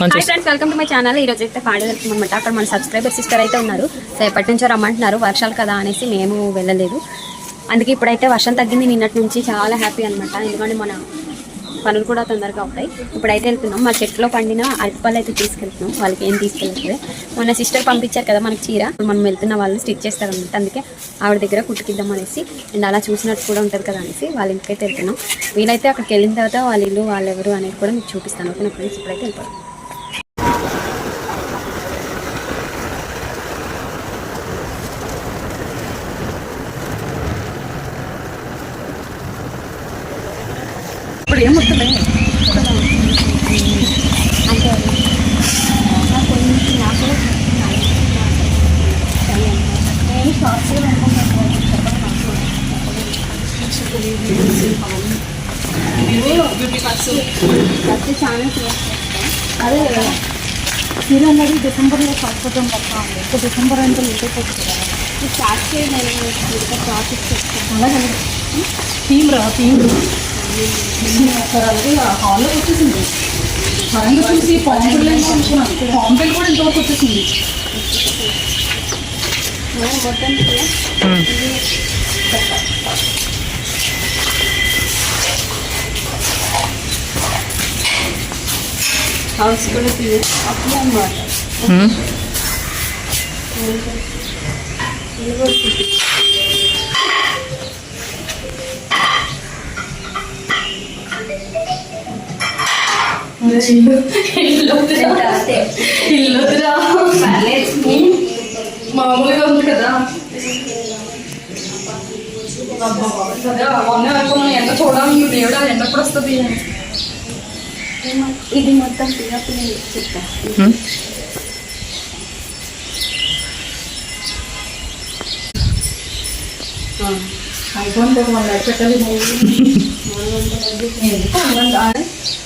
Hi friends welcome to my channel ఈ రోజు అయితే పాడి అనమాట అక్కడ మన సబ్స్క్రైబర్ సిస్టర్ అయితే ఉన్నారు. సో ఎప్పటి నుంచో రమ్మంటున్నారు. వర్షాలు కదా అనేసి మేము వెళ్ళలేదు. అందుకే ఇప్పుడైతే వర్షం తగ్గింది. నిన్నటి నుంచి చాలా హ్యాపీ అనమాట ఎందుకంటే మన పనులు కూడా తొందరగా అవుతాయి. ఇప్పుడైతే వెళ్తున్నాం. మా చెట్లో పండిన అరటిపళ్ళు అయితే తీసుకెళ్తున్నాం. వాళ్ళకి ఏం తీసుకెళ్ళట్లేదు. మొన్న సిస్టర్ పంపించారు కదా మనకి చీర. మనం వెళ్తున్న వాళ్ళు స్టిచ్ చేస్తారు అనమాట అందుకే ఆవిడ దగ్గర కుట్టుకిద్దాం అనేసి అండ్ అలా చూసినట్టు కూడా ఉంటుంది కదా అనేసి వాళ్ళ ఇంటికైతే వెళ్తున్నాం. వీలైతే అక్కడికి వెళ్ళిన తర్వాత వాళ్ళ ఇల్లు వాళ్ళెవరు అనేది కూడా మీకు చూపిస్తాను. ఓకే నా ఫ్రెండ్స్ ఇప్పుడైతే వెళ్ళిపోతాం ఇప్పుడు ఏమవుతుంది అంటే నాకు నాకు నేను అదే మీరు అనేది డిసెంబర్లో కాకపోతే మొత్తం డిసెంబర్ అంటే లేట్ కదా స్టార్ట్ చేయాలి ప్రాసెస్ అలాగే. థీమ్ రా థీమ్. సార్ అలాగే హాల్లో వచ్చేసింది మరంగా చూసి పాంపిల్ అనుకున్నాను పాంపిల్ కూడా ఇంతవరకు వచ్చేసింది మొత్తం హౌస్ కూడా తీయ అట్లా అనమాట ఇల్లురా మామూలుగా ఉంది కదా అదే అవన్నీ అనుకున్నాను ఎంత చూడాలి దేవుడా ఎండ ఎప్పుడు వస్తుంది ఇది మొత్తం తీయప్పుడు నేను చెప్తా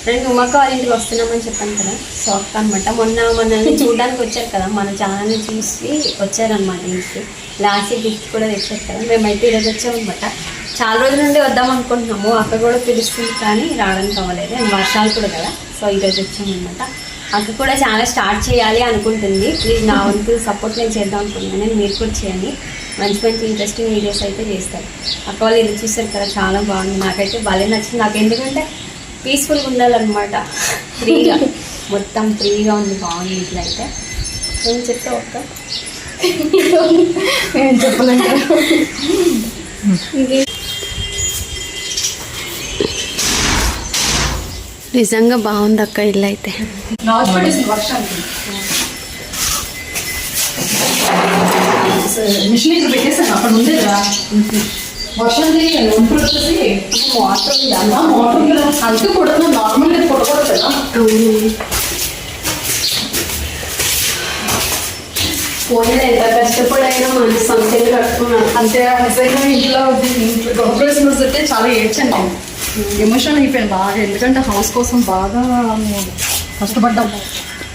ఫ్రెండ్ ఉమ్మక్క వాళ్ళ ఇంటికి వస్తున్నామని చెప్పాను కదా. సో అక్క అనమాట మొన్న మనల్ని చూడడానికి వచ్చారు కదా. మన ఛానల్ని చూసి వచ్చారనమాట ఇంటికి. లాస్ట్ గిఫ్ట్ కూడా తెచ్చారు కదా. మేమైతే ఈరోజు వచ్చామన్నమాట. చాలా రోజుల నుండి వద్దాం అనుకుంటున్నాము. అక్క కూడా పిలుస్తుంది కానీ రావడానికి అవ్వలేదు అండ్ వర్షాలు కూడా కదా. సో ఈరోజు వచ్చామన్నమాట. అక్క కూడా చాలా స్టార్ట్ చేయాలి అనుకుంటుంది. ప్లీజ్ నా వంతు సపోర్ట్ నేను చేద్దాం అనుకుంటున్నాను. నేను మీరు కూడా చేయండి. మంచి మంచి ఇంట్రెస్టింగ్ వీడియోస్ అయితే చేస్తారు. అక్క వాళ్ళు ఇది చూస్తారు కదా చాలా బాగుంది. నాకైతే భలే నచ్చింది. నాకు ఎందుకంటే పీస్ఫుల్గా ఉండాలన్నమాట. ఫ్రీగా మొత్తం ఫ్రీగా ఉంది బాగుంది ఇట్లా అయితే. ఏం చెప్తావు అక్క? ఏం చెప్పలేను. ఇంకే? నిజంగా బాగుంది అక్క ఇల్లు అయితే నాచు పడేసింది వర్షానికి మిషన్ ఇక్కడ పెట్టేసాను అక్కడ ఉండేదా వర్షం తెలియదు ఒంపులు వచ్చేసి మోటార్ ఉంది అలా మోటార్ ఉంది కదా అంతే కొడుతున్నా నార్మల్ ఇది కొట్టకూడదు కదా పోయిన ఎంత కష్టపడైనా మన సొంతంగా కట్టుకున్నాను అంతే నిజంగా ఇంట్లో ఇంట్లో వస్తే చాలా ఏడ్చాను నేను ఎమోషన్ అయిపోయాను బాగా ఎందుకంటే హౌస్ కోసం బాగా మేము కష్టపడ్డాం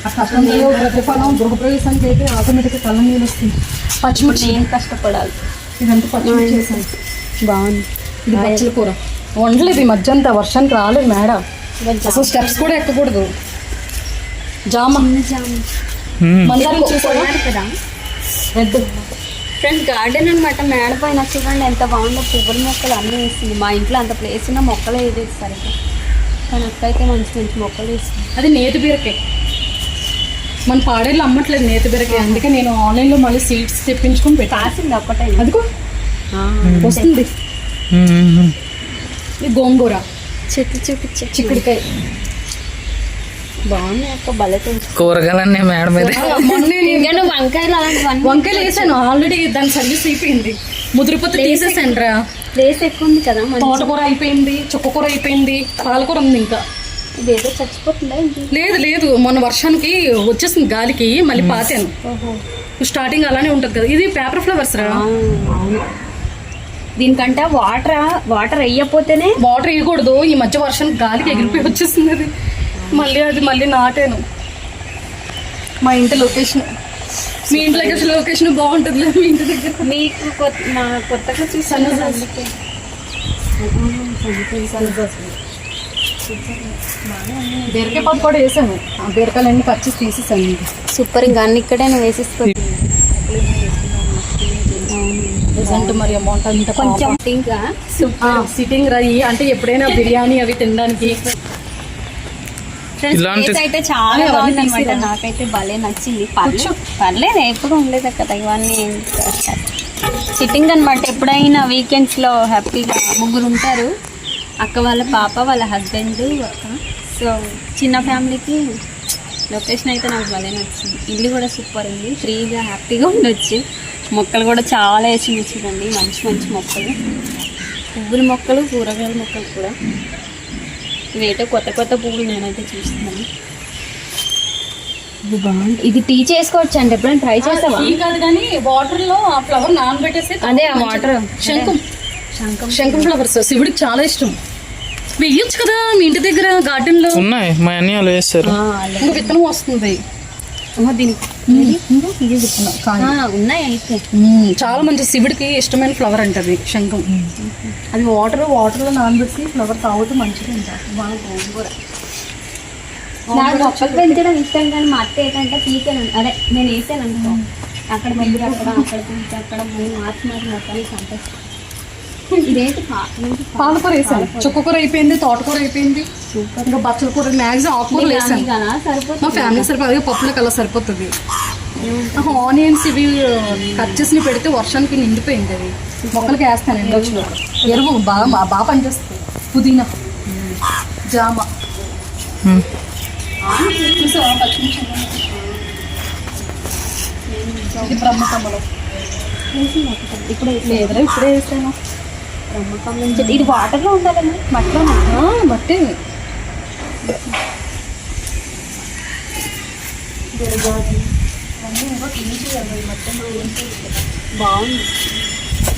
ఆ కష్టంలో ప్రతిఫలం గృహప్రవేశానికి అయితే ఆటోమేటిక్గా కళ్ళ నీళ్ళు వస్తుంది పచ్చిమిర్చి. నేను కష్టపడాలి. ఇదంతా పచ్చిమిర్చి చేశాను. బాగుంది. ఇది పచ్చల కూర. వండలేదు ఈ మధ్య అంతా వర్షానికి రాలేదు మేడ. అసలు స్టెప్స్ కూడా ఎక్కకూడదు. జామ. మందారం కదా. రెడ్. ఫ్రెండ్స్ గార్డెన్ అనమాట మేడ పైన చూడండి ఎంత బాగుందో పువ్వుల మొక్కలు అన్నీ వేసింది. మా ఇంట్లో అంత ప్లేస్ ఉన్న మొక్కలు ఏది సరిగ్గా. కానీ అక్క అయితే మంచి మంచి మొక్కలు వేసింది. అది నేతి బీరకాయ మన పాడేళ్ళు అమ్మట్లేదు నేతి బీరకాయ అందుకే నేను ఆన్లైన్లో మళ్ళీ సీడ్స్ తెప్పించుకొని పెట్టా. కాసింది ఒక్కటే అదిగో. వస్తుంది. ఇది గోంగూర. చెట్టు చూపించే. చిక్కుడుకాయ. కూరగాయలన్నీ మేడ మీద. వంకాయలు వంకాయలు వేసాను. ఆల్రెడీ దాని సర్వీస్ అయిపోయింది. ముదిరిపోతే తీసేసాను రా ప్లేస్ ఎక్కువ ఉంది కదా తోటకూర అయిపోయింది చుక్కకూర అయిపోయింది పాలకూర ఉంది ఇంకా. ఇదేదో చచ్చిపోతుందా లేదు లేదు. మొన్న వర్షానికి వచ్చేసింది గాలికి మళ్ళీ పాతాను. ఓహో. స్టార్టింగ్ అలానే ఉంటుంది కదా. ఇది పేపర్ ఫ్లవర్స్ రా. అవును దీనికంటే వాటర్ వాటర్ వేయకపోతేనే వాటర్ వేయకూడదు ఈ మధ్య వర్షానికి గాలికి ఎగిరిపోయి వచ్చేసింది అది. మళ్ళీ అది మళ్ళీ నాటాను. మా ఇంటి లొకేషన్. మీ ఇంట్లో లొకేషన్ బాగుంటుంది మీ ఇంటి దగ్గర. మీకు కొత్తగా చూసాను బీరకాయ పప్పు కూడా వేసాను. ఆ బీరకాయలు అన్ని పచ్చి తీసేసాను సూపర్ ఇంకా అన్ని ఇక్కడే నేను వేసేసుకో రిజల్ట్ మరి అమౌంట్ అంతా కొంచెం ఇంకా సిట్టింగ్ రయ్యి అంటే ఎప్పుడైనా బిర్యానీ అవి తినడానికి. ఫ్రెండ్స్ ఇలాంటి- టేస్ట్ అయితే చాలా బాగుంది అనమాట. నాకైతే భలే నచ్చింది. పర్లేదు పర్లేదు ఎప్పుడు ఉండలేదు కదా ఇవన్నీ సిట్టింగ్ అనమాట ఎప్పుడైనా వీకెండ్స్లో హ్యాపీగా ముగ్గురు ఉంటారు. అక్క వాళ్ళ పాప వాళ్ళ హస్బెండ్ సో చిన్న ఫ్యామిలీకి లొకేషన్ అయితే నాకు భలే నచ్చింది. ఇల్లు కూడా సూపర్ ఉంది. ఫ్రీగా హ్యాపీగా ఉండొచ్చు. మొక్కలు కూడా చాలా వేసి చూడండి మంచి మంచి మొక్కలు. పువ్వుల మొక్కలు కూరగాయల మొక్కలు కూడా. ఇవేటో కొత్త కొత్త పువ్వులు నేనైతే చూస్తున్నాను. ఇది బాగుంది. ఇది టీ చేసుకోవచ్చు అండి. ఎప్పుడైనా ట్రై చేస్తావా కాదు కానీ వాటర్లో ఆ ఫ్లవర్ అదే ఆ వాటర్ శంఖం. శంఖం. శంఖం ఫ్లవర్స్ శివుడికి చాలా ఇష్టం. వెయ్యొచ్చు కదా మీ ఇంటి దగ్గర గార్డెన్లో ఉన్నాయి మా అన్ని వాళ్ళు వేస్తారు. ఇంకా విత్తనం వస్తుంది. చాలా మంచి శివుడికి ఇష్టమైన ఫ్లవర్ అంటది శంఖం. అది వాటర్ వాటర్లో నానబెట్టి ఫ్లవర్ తాగుతూ బాగుంది కూడా నాకు మొక్కలు పెంచడం ఇష్టం కానీ మా అత్త ఏంటంటే పీకాను అదే నేను వేసాను అనుకో అక్కడ మళ్ళీ అక్కడ అక్కడ అక్కడ మార్చి మార్చి మొక్కలు చంపేస్తాను పాలకూర వేసాను. చుక్కకూర అయిపోయింది తోటకూర అయిపోయింది. ఇంకా బచ్చల కూర మ్యాక్సిమం ఆకుకూరలు వేసాను. మా సరిపోతుంది ఫ్యామిలీ సరిపోతుంది పప్పులకు అలా సరిపోతుంది. ఆనియన్స్ ఇవి కట్ చేసి పెడితే వర్షానికి నిండిపోయింది అది మొక్కలకి వేస్తాను ఎండొచ్చిన ఎరువు బాగా బా- బాగా పనిచేస్తుంది. పుదీనా. జామ. ఇది బ్రహ్మకమ్మలం ఇప్పుడు లేదురా ఇప్పుడే వేసాను. బ్రహ్మకమలం చెట్టు ఇది వాటర్లో ఉండాలండి మట్టిలో ఆ, బట్టి బాగుంది.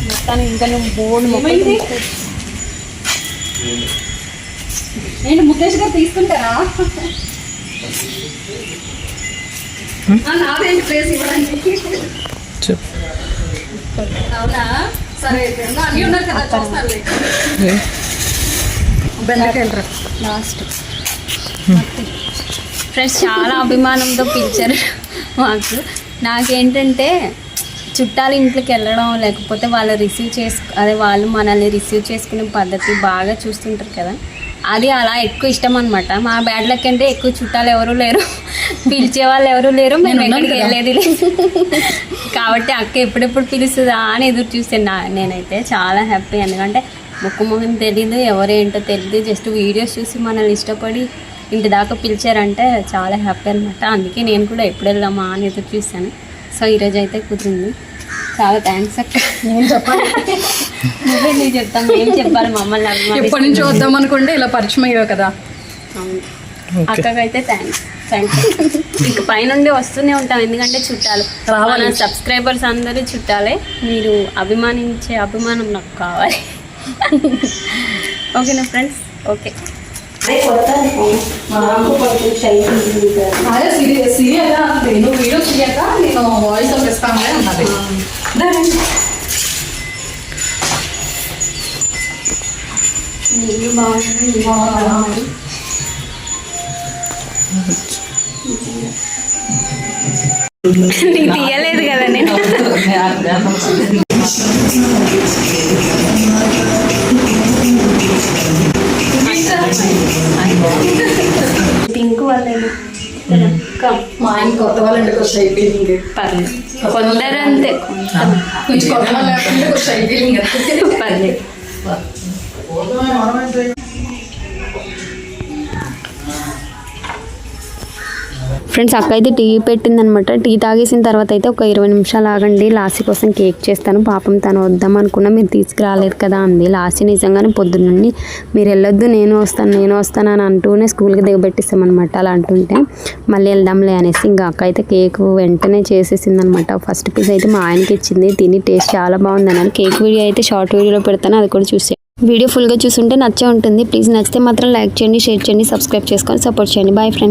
మొత్తానికి ఇంకా నేను బోర్డు ఏమైంది? ఏంటి ముఖేష్ గారు తీసుకుంటారా? ఆ, నాదేంటి ప్లేస్ ఇవ్వడానికి? అవునా? బెండకాయలు లాస్ట్ ఫ్రెండ్స్ చాలా అభిమానంతో పిలిచారు మాకు. నాకేంటంటే చుట్టాల ఇంట్లోకి వెళ్ళడం లేకపోతే వాళ్ళు రిసీవ్ చేసుకు అదే వాళ్ళు మనల్ని రిసీవ్ చేసుకునే పద్ధతి బాగా చూస్తుంటారు కదా. అది అలా ఎక్కువ ఇష్టం అనమాట మా బ్యాడ్ లక్ అంటే ఎక్కువ చుట్టాలు ఎవరు లేరు. పిలిచే వాళ్ళు ఎవరు లేరు. మేము ఎక్కడికి. వెళ్ళేది లేదు. కాబట్టి అక్క ఎప్పుడెప్పుడు పిలుస్తుందా అని ఎదురు చూస్తున్నా నేనైతే చాలా హ్యాపీ. ఎందుకంటే ముక్కు ముఖం తెలీదు ఎవరేంటో తెలియదు జస్ట్ వీడియోస్ చూసి మనల్ని ఇష్టపడి ఇంటి దాకా పిలిచారంటే చాలా హ్యాపీ అనమాట అందుకే నేను కూడా ఎప్పుడు వెళ్దామా అని ఎదురు చూశాను సో ఈరోజు అయితే కుదిరింది. చాలా థ్యాంక్స్ అక్క. నేను చెప్పాలి. నువ్వే నేను చెప్తాను ఏం చెప్పాలి మమ్మల్ని. ఎప్పటి నుంచి వద్దాం అనుకుంటే ఇలా పరిచయం అయ్యావు కదా. అక్కకైతే థ్యాంక్స్ థ్యాంక్స్ ఇక పైనుండి వస్తూనే ఉంటాం. ఎందుకంటే చుట్టాలు. మన సబ్స్క్రైబర్స్ అందరూ చుట్టాలే. మీరు అభిమానించే అభిమానం నాకు కావాలి. ఓకేనా ఫ్రెండ్స్ ఓకే అదే నీకు తీయలేదు కదా నేను. పింక్ ఆయన కొత్త వాళ్ళ ఇంటికి వచ్చి అయిపోయింది పర్లేదు కొందరు అంతే. కొంచెం కొత్త వాళ్ళ ఇంటికి వచ్చి అయిపోయింది పర్లేదు ఫ్రెండ్స్ అక్క అయితే టీ పెట్టిందనమాట. టీ తాగేసిన తర్వాత అయితే ఒక ఇరవై నిమిషాలు ఆగండి. లాసీ కోసం కేక్ చేస్తాను. పాపం తను వద్దాం అనుకున్నా మీరు తీసుకురాలేదు కదా అంది. లాసీ నిజంగానే పొద్దున్నండి మీరు వెళ్ళొద్దు నేను వస్తాను నేను వస్తాను అని అంటూనే స్కూల్కి దిగబెట్టిస్తామన్నమాట అలా అంటుంటే మళ్ళీ వెళ్దాంలే అనేసి ఇంకా అక్క అయితే కేక్ వెంటనే చేసేసింది అనమాట ఫస్ట్ పీస్ అయితే మా ఆయనకి ఇచ్చింది. తిని టేస్ట్ చాలా బాగుంది అన్నారు కేక్ వీడియో అయితే షార్ట్ వీడియోలో పెడతాను అది కూడా చూసే వీడియో ఫుల్గా చూసుంటే నచ్చే ఉంటుంది. ప్లీజ్ నచ్చితే మాత్రం లైక్ చేయండి షేర్ చేయండి సబ్స్క్రైబ్ చేసుకొని సపోర్ట్ చేయండి. Bye friends.